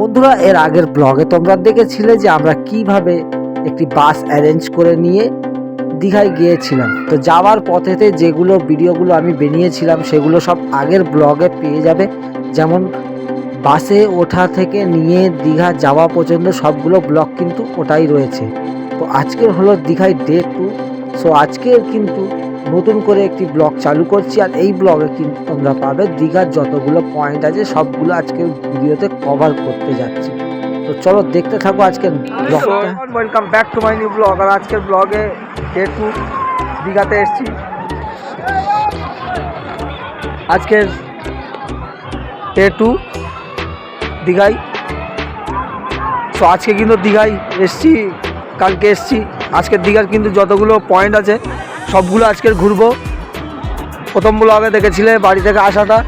বন্ধুরা, এর আগের ব্লগে তোমরা দেখেছিলে যে আমরা কীভাবে একটি বাস অ্যারেঞ্জ করে নিয়ে দীঘায় গিয়েছিলাম। তো যাওয়ার পথেতে যেগুলো ভিডিওগুলো আমি বানিয়েছিলাম, সেগুলো সব আগের ব্লগে পেয়ে যাবে। যেমন, বাসে ওঠা থেকে নিয়ে দীঘা যাওয়া পর্যন্ত সবগুলো ব্লগ কিন্তু ওটাই রয়েছে। তো আজকের হলো দীঘায় ডে টু সো আজকের কিন্তু নতুন করে একটি ব্লগ চালু করছি আর এই ব্লগে কিন্তু তোমরা পাবে? দীঘার যতগুলো পয়েন্ট আছে সবগুলো আজকে ভিডিওতে কভার করতে যাচ্ছি। তো চলো দেখতে থাকো আজকের ব্লগটা welcome back to my new vlog আর আজকের ব্লগে ডে টু দীঘাতে এসেছি আজকের ডে টু দীঘায় সো আজকে কিন্তু দীঘায় এসছি কালকে এসছি। আজকের দীঘার কিন্তু যতগুলো পয়েন্ট আছে সবগুলো আজকের ঘুরবো। প্রথম ব্লগে দেখেছিলে বাড়ি থেকে আসাটা।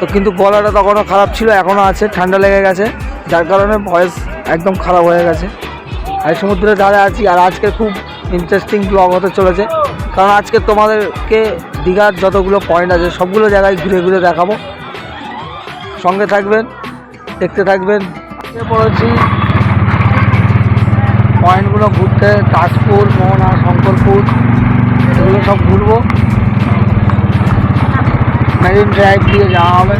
তো কিন্তু গলাটা তখনও খারাপ ছিল, এখনও আছে, ঠান্ডা লেগে গেছে। যার কারণে ভয়েস একদম খারাপ হয়ে গেছে। আর সমুদ্রে ধারে আছি, আর আজকে খুব ইন্টারেস্টিং ব্লগ হতে চলেছে। কারণ আজকে তোমাদেরকে দীঘার যতগুলো পয়েন্ট আছে, সবগুলো জায়গায় ঘুরে ঘুরে দেখাবো। সঙ্গে থাকবেন, দেখতে থাকবেন। পড়েছি পয়েন্টগুলো ঘুরতে, তাজপুর, মোহনা, শঙ্করপুর। এগুলো সব ঘুরবো। মেরিন ড্রাইভ দিয়ে যাওয়া হবে।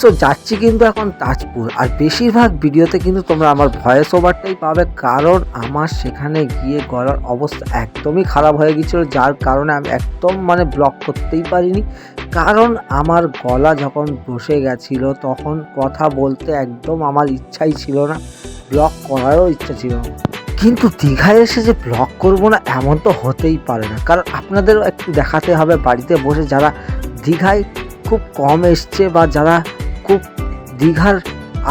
সো যাচ্ছি কিন্তু এখন তাজপুর। আর বেশিরভাগ ভিডিওতে কিন্তু তোমরা আমার ভয়েস ওভারটাই পাবে, কারণ আমার সেখানে গিয়ে গলার অবস্থা একদমই খারাপ হয়ে গিয়েছিল, যার কারণে আমি একদম মানে ব্লক করতেই পারিনি। কারণ আমার গলা যখন বসে গেছিল, তখন কথা বলতে একদম আমার ইচ্ছাই ছিল না। ব্লক করারও ইচ্ছা ছিল না। কিন্তু দীঘায় এসে যে ব্লগ করব না, এমন তো হতেই পারে না। কারণ আপনাদেরও একটু দেখাতে হবে, বাড়িতে বসে যারা দীঘায় খুব কম এসছে বা যারা খুব দীঘার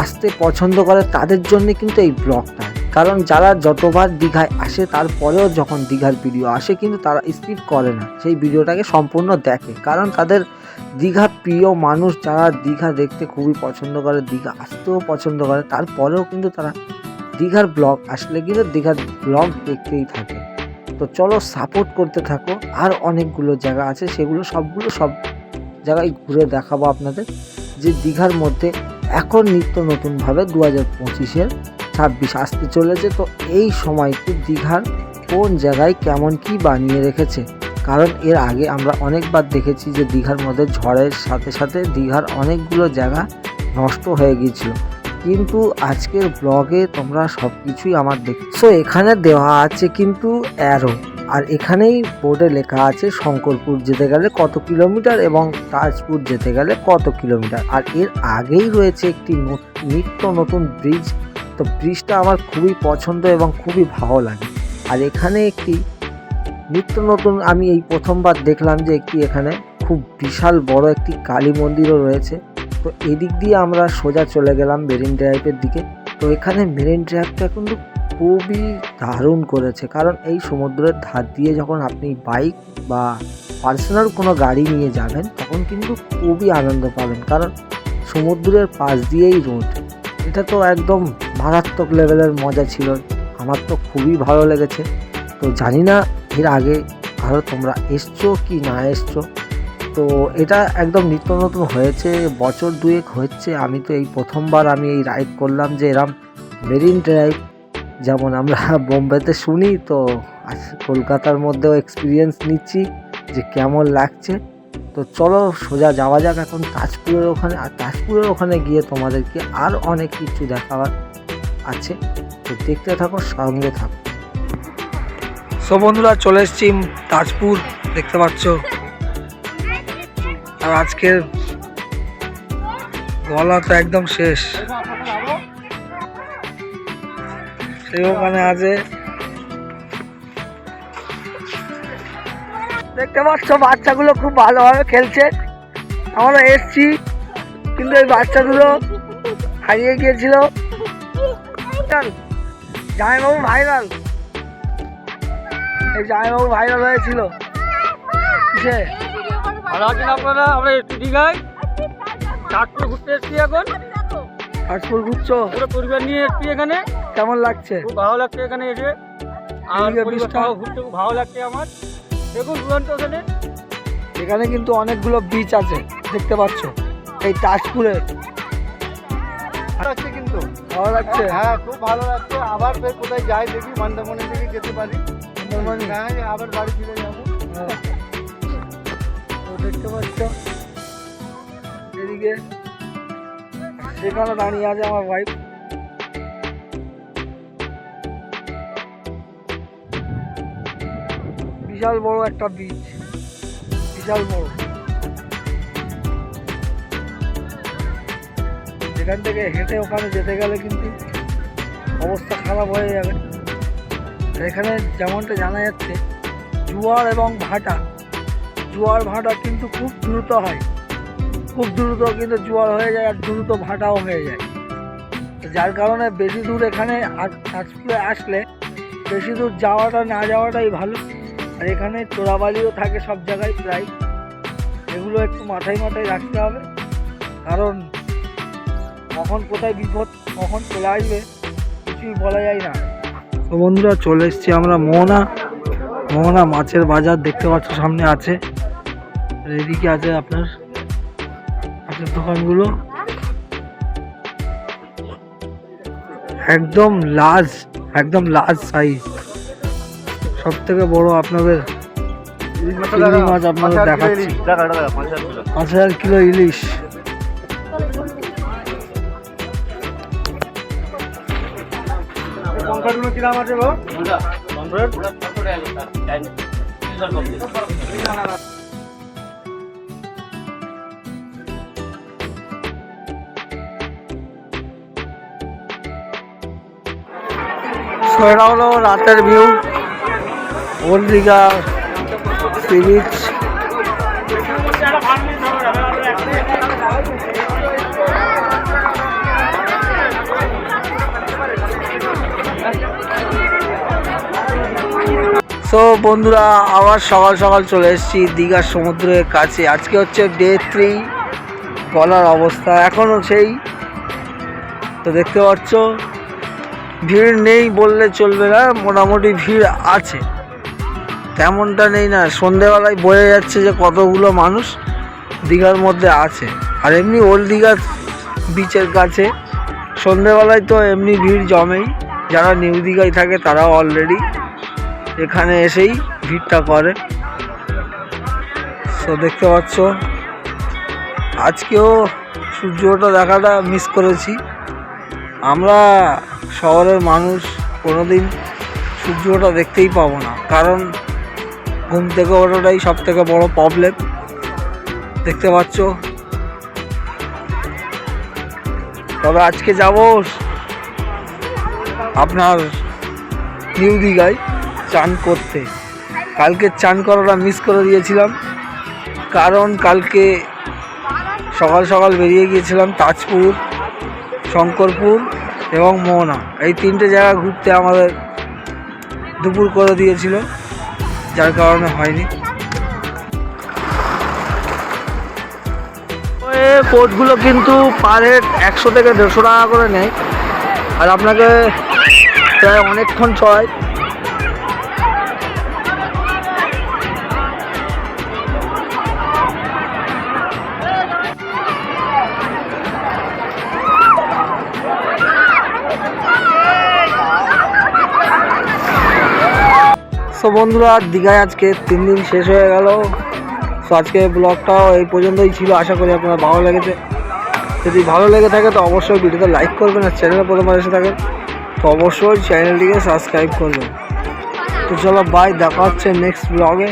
আসতে পছন্দ করে, তাদের জন্য কিন্তু এই ব্লগটা কারণ যারা যতবার দীঘায় আসে, তারপরেও যখন দীঘার ভিডিও আসে, কিন্তু তারা স্কিপ করে না। সেই ভিডিওটাকে সম্পূর্ণ দেখে। কারণ তাদের দীঘা প্রিয় মানুষ যারা দীঘা দেখতে খুবই পছন্দ করে, দীঘা আসতেও পছন্দ করে, তারপরেও কিন্তু তারা দীঘার ব্লগ আসলে কিন্তু দীঘার ব্লগ দেখতেই থাকে। তো চলো সাপোর্ট করতে থাকো। আর অনেকগুলো জায়গা আছে, সেগুলো সবগুলো সব জায়গায় ঘুরে দেখাবো আপনাদের। যে দীঘার মধ্যে এখন নিত্য নতুনভাবে দু হাজার পঁচিশের ছাব্বিশ আসতে চলেছে। তো এই সময়তে দীঘার কোন জায়গায় কেমন কি বানিয়ে রেখেছে? কারণ এর আগে আমরা অনেকবার দেখেছি যে দীঘার মধ্যে ঝড়ের সাথে সাথে দীঘার অনেকগুলো জায়গা নষ্ট হয়ে গিয়েছিল। কিন্তু আজকের ব্লগে তোমরা সব কিছুই আমার দেখছ এখানে দেওয়া আছে কিন্তু অ্যারো আর এখানেই বোর্ডে লেখা আছে শঙ্করপুর যেতে গেলে কত কিলোমিটার এবং তাজপুর যেতে গেলে কত কিলোমিটার আর এর আগেই রয়েছে একটি নিত্য নতুন ব্রিজ তো ব্রিজটা আমার খুবই পছন্দ এবং খুবই ভালো লাগে। আর এখানে একটি নিত্য নতুন, আমি এই প্রথমবার দেখলাম যে একটি এখানে খুব বিশাল বড় একটি কালী মন্দিরও রয়েছে। তো এদিক দিয়ে আমরা সোজা চলে গেলাম মেরিন ড্রাইভের দিকে। তো এখানে মেরিন ড্রাইভটা কিন্তু খুবই দারুণ করেছে, কারণ এই সমুদ্রের ধার দিয়ে যখন আপনি বাইক বা পার্সোনাল কোনো গাড়ি নিয়ে যাবেন, তখন কিন্তু খুবই আনন্দ পাবেন, কারণ সমুদ্রের পাশ দিয়েই রোড। এটা তো একদম মারাত্মক লেভেলের মজা ছিল, আমার তো খুবই ভালো লেগেছে। তো জানি না এর আগে আরও তোমরা এসছো কি না এসছো। তো এটা একদম নিত্য নতুন হয়েছে, বছর দুয়েক হচ্ছে, আমি তো এই প্রথমবার আমি এই রাইড করলাম যে এরম মেরিন ড্রাইভ যেমন আমরা বোম্বেতে শুনি, তো কলকাতার মধ্যেও এক্সপিরিয়েন্স নিচ্ছি যে কেমন লাগছে। তো চলো সোজা যাওয়া যাক এখন তাজপুরের ওখানে, আর তাজপুরের ওখানে গিয়ে তোমাদেরকে আর অনেক কিছু দেখাবার আছে। তো দেখতে থাকো, সঙ্গে থাকো। সো বন্ধুরা, চলে এসেছি তাজপুর, দেখতে পাচ্ছ। আর আজকের গলা তো একদম শেষ। সেই ওখানে আছে দেখতে পাচ্ছ, বাচ্চাগুলো খুব ভালোভাবে খেলছে। আমরা এসছি, কিন্তু এই বাচ্চাগুলো হারিয়ে গিয়েছিল। জামাইবাবু ভাইরাল এই জামাইবাবু ভাইরাল হয়েছিল। কিসে? আছেন আপনারা আমরা একটু দীঘায় চাঁদপুর ঘুরতে এসেছি এখন। ঘুরছো? পুরো পরিবার নিয়ে এসেছি এখানে। কেমন লাগছে? খুব ভালো লাগছে এখানে এসে। আর ঘুরতে খুব ভালো লাগছে আমার। দেখুন দুরন্ত ওখানে। এখানে কিন্তু অনেকগুলো বিচ আছে দেখতে পাচ্ছ। এই তাজপুরে। লাগছে কিন্তু। ভালো লাগছে? হ্যাঁ খুব ভালো লাগছে। আবার ফের কোথায় যাই দেখি মন্দারমণি দিকে যেতে পারি। হ্যাঁ আবার বাড়ি ফিরে দেখতে পাচ্ছ এদিকে দাঁড়িয়ে আছে আমার ওয়াইফ বিশাল বড় একটা বীজ বিশাল বড়। এখান থেকে হেঁটে ওখানে যেতে গেলে কিন্তু অবস্থা খারাপ হয়ে যাবে। এখানে যেমনটা জানা যাচ্ছে, জোয়ার এবং ভাটা জোয়ার ভাটা কিন্তু খুব দ্রুত হয়। খুব দ্রুত কিন্তু জোয়ার হয়ে যায় আর দ্রুত ভাটাও হয়ে যায়। যার কারণে বেশি দূর এখানে আসলে বেশি দূর যাওয়াটা, না যাওয়াটাই ভালো। আর এখানে চোরাবালিও থাকে সব জায়গায় প্রায়। এগুলো একটু মাথায় মাথায় রাখতে হবে। কারণ কখন কোথায় বিপদ, কখন চলে আসবে কিছুই বলা যায় না। বন্ধুরা চলে এসেছি আমরা মোহনা। মোহনা মাছের বাজার দেখতে পাচ্ছ সামনে আছে। আর এদিকে আছে আপনার আপনার দোকানগুলো। একদম লার্জ একদম লার্জ সাইজ সব থেকে বড় আপনাদের চিংড়ি মাছ আপনাদের দেখাচ্ছি। পাঁচ হাজার কিলো ইলিশ। পঙ্কাগুলো কিরাম আছে এটা হলো রাতের view old Digha sea beach so বন্ধুরা, আবার সকাল সকাল চলে এসেছি দীঘার সমুদ্রের কাছে। আজকে হচ্ছে ডে থ্রি বলার অবস্থা এখনও সেই। তো দেখতে পাচ্ছ ভিড় নেই বললে চলবে না, মোটামুটি ভিড় আছে। তেমনটা নেই না, সন্ধেবেলায় বোঝা যাচ্ছে যে কতগুলো মানুষ দীঘার মধ্যে আছে। আর এমনি ওল্ড দীঘার বিচের কাছে, সন্ধেবেলায় তো এমনি ভিড় জমেই। যারা নিউ দীঘায় থাকে তারাও অলরেডি এখানে এসেই ভিড়টা করে। তো দেখতে পাচ্ছ, আজকেও সূর্য ওঠা দেখাটা মিস করেছি। আমরা শহরের মানুষ কোনোদিন সূর্য ওঠা দেখতেই পাবো না। কারণ ঘুম থেকে ওঠাটাই সব থেকে বড় প্রবলেম দেখতে পাচ্ছ? তবে আজকে যাব আপনার নিউ দীঘায় চান করতে। কালকে চান করাটা মিস করে দিয়েছিলাম। কারণ কালকে সকাল সকাল বেরিয়ে গিয়েছিলাম তাজপুর, শঙ্করপুর। এবং মোহনা। এই তিনটে জায়গা ঘুরতে আমাদের দুপুর করে দিয়েছিল, যার কারণে হয়নি। কোচগুলো কিন্তু পার হেড একশো থেকে দেড়শো টাকা করে নেয়। আর আপনাকে প্রায় অনেকক্ষণ চড়ায়। সো বন্ধুরা, দীঘায় আজকে তিন দিন শেষ হয়ে গেল। সো আজকে ব্লগটাও এই পর্যন্তই ছিল। আশা করি আপনার ভালো লেগেছে। যদি ভালো লেগে থাকে, তো অবশ্যই ভিডিওতে লাইক করবেন আর চ্যানেলে প্রথমবার এসে থাকেন। তো অবশ্যই চ্যানেলটিকে সাবস্ক্রাইব করবেন। তো চলো বাই দেখা হচ্ছে নেক্সট ব্লগে